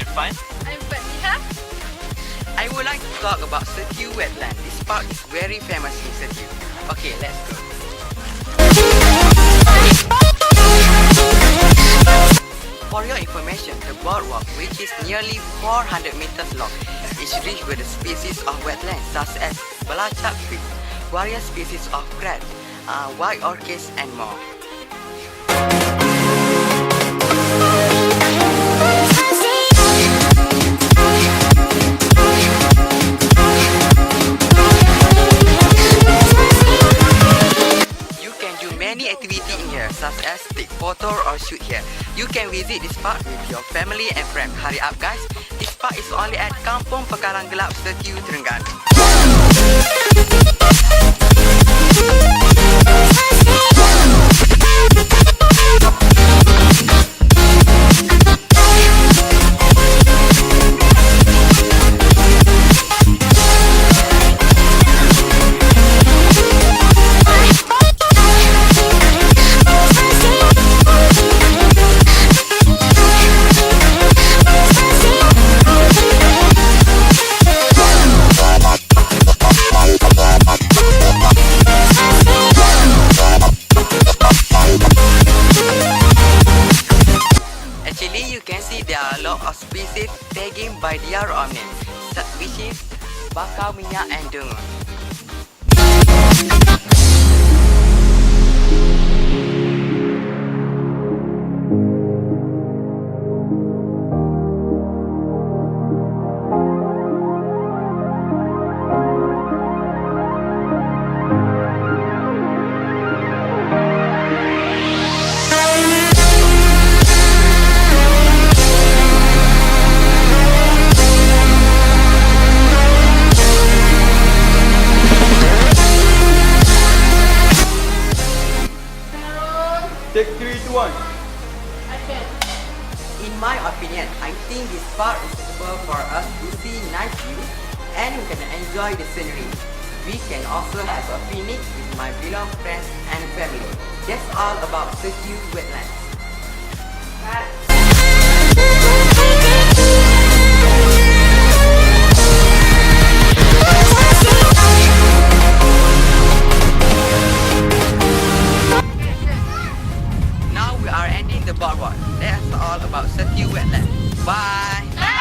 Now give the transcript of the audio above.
I'm Fatiha. I would like to talk about Setiu wetland. This park is very famous in Setiu. Okay, let's go. For your information, the boardwalk, which is nearly 400 meters long, is rich with species of wetlands such as Belachak fish, various species of crab, uh, white orchids, and more. Such as take photo or shoot here. You can visit this park with your family and friends. Hurry up, guys! This park is only at Kampung Pekalang Gelap, Setiu, Terengganu. You can see there are a lot of species tagging by their own name, such which is bakau minyak and dengue. Take three to three, two, one. In my opinion, I think this park is suitable for us to see nice views and we can enjoy the scenery. We can also have a picnic with my beloved friends and family. That's all about Setiu Wetlands. now we are ending the boardwalk. That's all about Setiu Wetland. Bye. Bye.